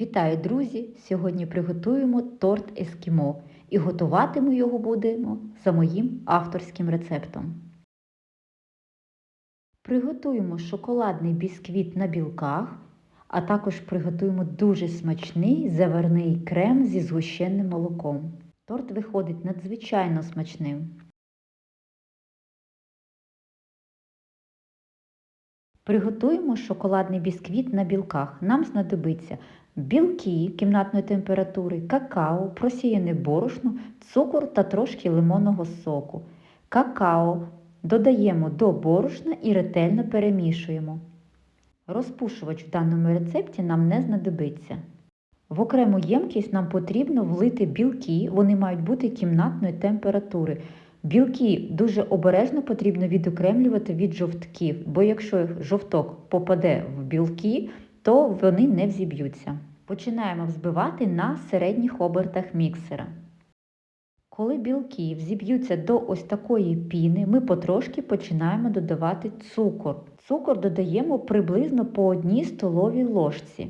Вітаю, друзі! Сьогодні приготуємо торт ескімо і готуватиму його будемо за моїм авторським рецептом. Приготуємо шоколадний бісквіт на білках, а також приготуємо дуже смачний заварний крем зі згущеним молоком. Торт виходить надзвичайно смачним. Приготуємо шоколадний бісквіт на білках. Нам знадобиться білки кімнатної температури, какао, просіяне борошно, цукор та трошки лимонного соку. Какао додаємо до борошна і ретельно перемішуємо. Розпушувач в даному рецепті нам не знадобиться. В окрему ємкість нам потрібно влити білки, вони мають бути кімнатної температури. Білки дуже обережно потрібно відокремлювати від жовтків, бо якщо жовток попаде в білки, то вони не взіб'ються. Починаємо взбивати на середніх обертах міксера. Коли білки взіб'ються до ось такої піни, ми потрошки починаємо додавати цукор. Цукор додаємо приблизно по одній столовій ложці.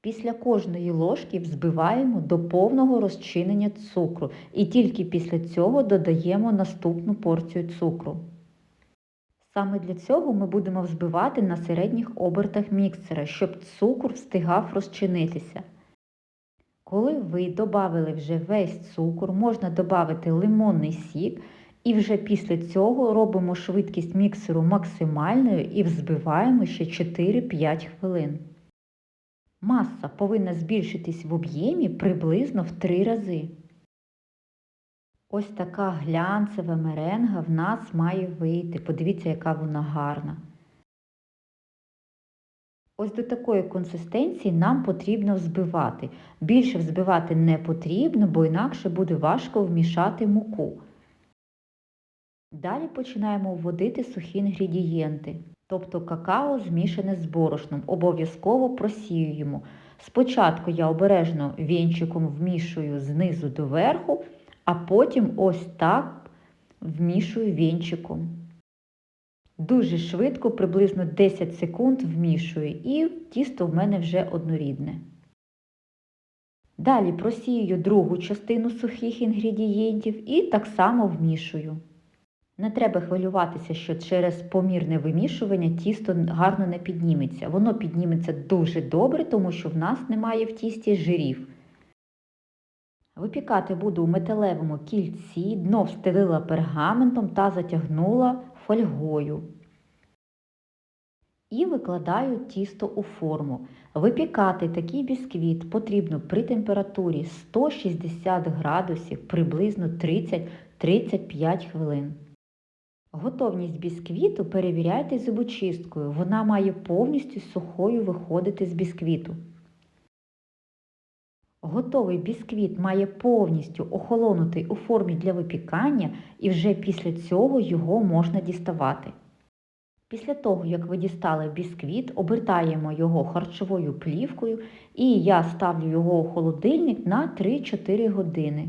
Після кожної ложки взбиваємо до повного розчинення цукру і тільки після цього додаємо наступну порцію цукру. Саме для цього ми будемо взбивати на середніх обертах міксера, щоб цукор встигав розчинитися. Коли ви додали вже весь цукор, можна додати лимонний сік, і вже після цього робимо швидкість міксеру максимальною і взбиваємо ще 4-5 хвилин. Маса повинна збільшитись в об'ємі приблизно в 3 рази. Ось така глянцева меренга в нас має вийти. Подивіться, яка вона гарна. Ось до такої консистенції нам потрібно взбивати. Більше взбивати не потрібно, бо інакше буде важко вмішати муку. Далі починаємо вводити сухі інгредієнти, тобто какао змішане з борошном. Обов'язково просіюємо. Спочатку я обережно вінчиком вмішую знизу до верху, а потім ось так вмішую вінчиком. Дуже швидко, приблизно 10 секунд вмішую, і тісто в мене вже однорідне. Далі просію другу частину сухих інгредієнтів і так само вмішую. Не треба хвилюватися, що через помірне вимішування тісто гарно не підніметься. Воно підніметься дуже добре, тому що в нас немає в тісті жирів. Випікати буду у металевому кільці, дно встелила пергаментом та затягнула фольгою. І викладаю тісто у форму. Випікати такий бісквіт потрібно при температурі 160 градусів приблизно 30-35 хвилин. Готовність бісквіту перевіряйте зубочисткою. Вона має повністю сухою виходити з бісквіту. Готовий бісквіт має повністю охолонути у формі для випікання і вже після цього його можна діставати. Після того, як ви дістали бісквіт, обертаємо його харчовою плівкою і я ставлю його у холодильник на 3-4 години.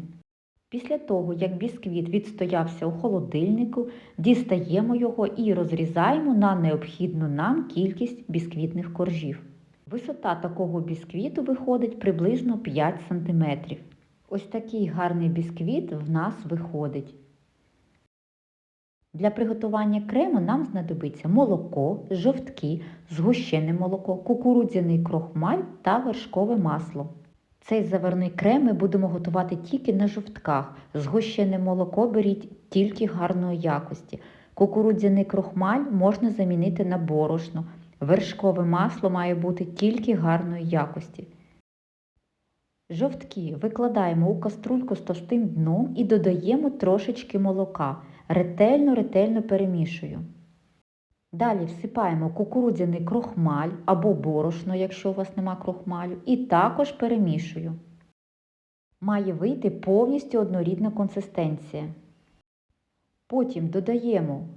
Після того, як бісквіт відстоявся у холодильнику, дістаємо його і розрізаємо на необхідну нам кількість бісквітних коржів. Висота такого бісквіту виходить приблизно 5 см. Ось такий гарний бісквіт в нас виходить. Для приготування крему нам знадобиться молоко, жовтки, згущене молоко, кукурудзяний крохмаль та вершкове масло. Цей заварний крем ми будемо готувати тільки на жовтках. Згущене молоко беріть тільки гарної якості. Кукурудзяний крохмаль можна замінити на борошно. Вершкове масло має бути тільки гарної якості. Жовтки викладаємо у каструльку з товстим дном і додаємо трошечки молока. Ретельно-ретельно перемішую. Далі всипаємо кукурудзяний крохмаль або борошно, якщо у вас нема крохмалю, і також перемішую. Має вийти повністю однорідна консистенція. Потім додаємо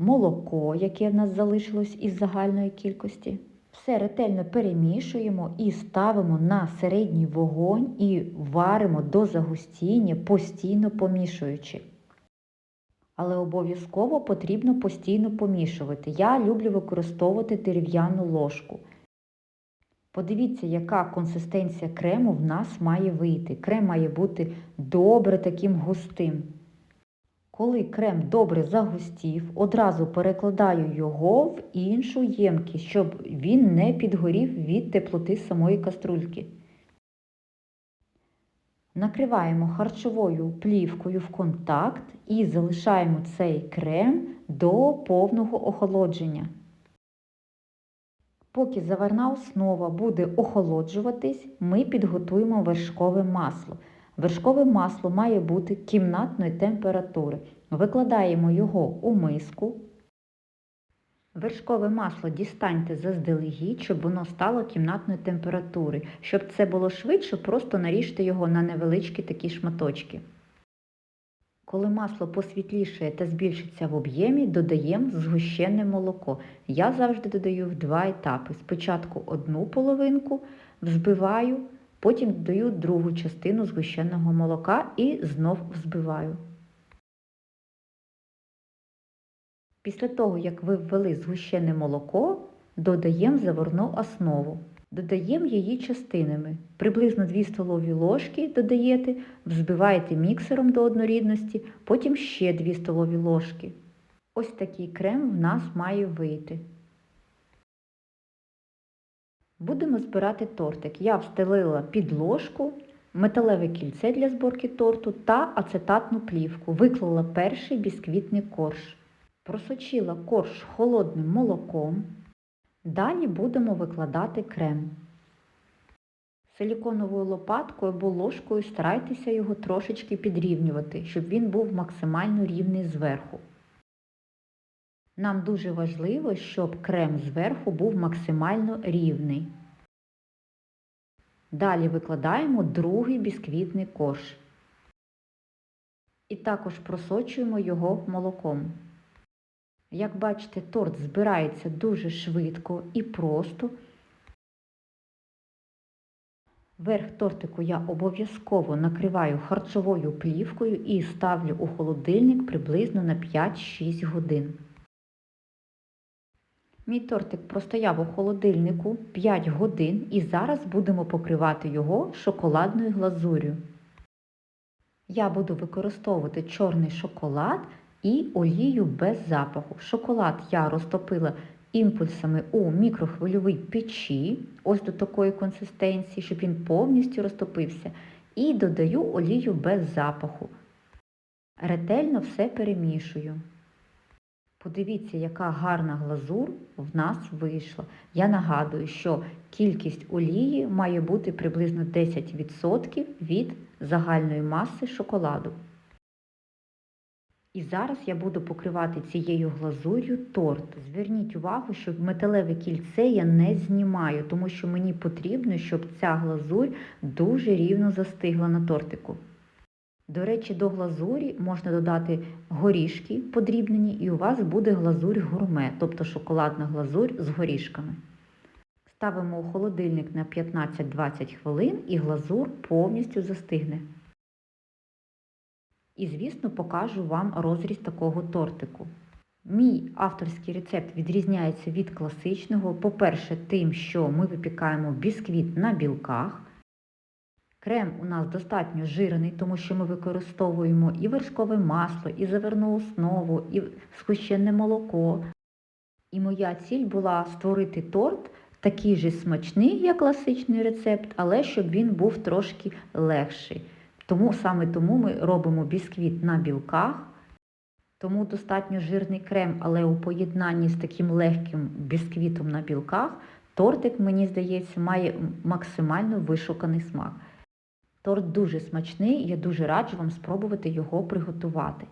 молоко, яке в нас залишилось із загальної кількості. Все ретельно перемішуємо і ставимо на середній вогонь і варимо до загустіння, постійно помішуючи. Але обов'язково потрібно постійно помішувати. Я люблю використовувати дерев'яну ложку. Подивіться, яка консистенція крему в нас має вийти. Крем має бути добре таким густим. Коли крем добре загустів, одразу перекладаю його в іншу ємкість, щоб він не підгорів від теплоти самої каструльки. Накриваємо харчовою плівкою в контакт і залишаємо цей крем до повного охолодження. Поки заварна основа буде охолоджуватись, ми підготуємо вершкове масло. Вершкове масло має бути кімнатної температури. Викладаємо його у миску. Вершкове масло дістаньте заздалегідь, щоб воно стало кімнатної температури. Щоб це було швидше, просто наріжте його на невеличкі такі шматочки. Коли масло посвітлішає та збільшиться в об'ємі, додаємо згущене молоко. Я завжди додаю в два етапи. Спочатку одну половинку взбиваю, потім додаю другу частину згущеного молока і знов взбиваю. Після того, як ви ввели згущене молоко, додаємо заварну основу. Додаємо її частинами. Приблизно 2 столові ложки додаєте, взбиваєте міксером до однорідності, потім ще 2 столові ложки. Ось такий крем в нас має вийти. Будемо збирати тортик. Я встелила під ложку, металеве кільце для зборки торту та ацетатну плівку. Виклала перший бісквітний корж. Просочила корж холодним молоком. Далі будемо викладати крем. Силіконовою лопаткою або ложкою старайтеся його трошечки підрівнювати, щоб він був максимально рівний зверху. Нам дуже важливо, щоб крем зверху був максимально рівний. Далі викладаємо другий бісквітний корж. І також просочуємо його молоком. Як бачите, торт збирається дуже швидко і просто. Верх тортику я обов'язково накриваю харчовою плівкою і ставлю у холодильник приблизно на 5-6 годин. Мій тортик простояв у холодильнику 5 годин і зараз будемо покривати його шоколадною глазур'ю. Я буду використовувати чорний шоколад і олію без запаху. Шоколад я розтопила імпульсами у мікрохвильовій печі, ось до такої консистенції, щоб він повністю розтопився. І додаю олію без запаху. Ретельно все перемішую. Подивіться, яка гарна глазур в нас вийшла. Я нагадую, що кількість олії має бути приблизно 10% від загальної маси шоколаду. І зараз я буду покривати цією глазур'ю торт. Зверніть увагу, що металеве кільце я не знімаю, тому що мені потрібно, щоб ця глазурь дуже рівно застигла на тортику. До речі, до глазурі можна додати горішки подрібнені, і у вас буде глазурь гурме, тобто шоколадна глазурь з горішками. Ставимо у холодильник на 15-20 хвилин і глазур повністю застигне. І, звісно, покажу вам розріз такого тортику. Мій авторський рецепт відрізняється від класичного. По-перше, тим, що ми випікаємо бісквіт на білках. Крем у нас достатньо жирний, тому що ми використовуємо і вершкове масло, і заверну основу, і схущене молоко. І моя ціль була створити торт такий же смачний, як класичний рецепт, але щоб він був трошки легший. Тому саме тому ми робимо бісквіт на білках, тому достатньо жирний крем, але у поєднанні з таким легким бісквітом на білках тортик, мені здається, має максимально вишуканий смак. Торт дуже смачний, я дуже раджу вам спробувати його приготувати.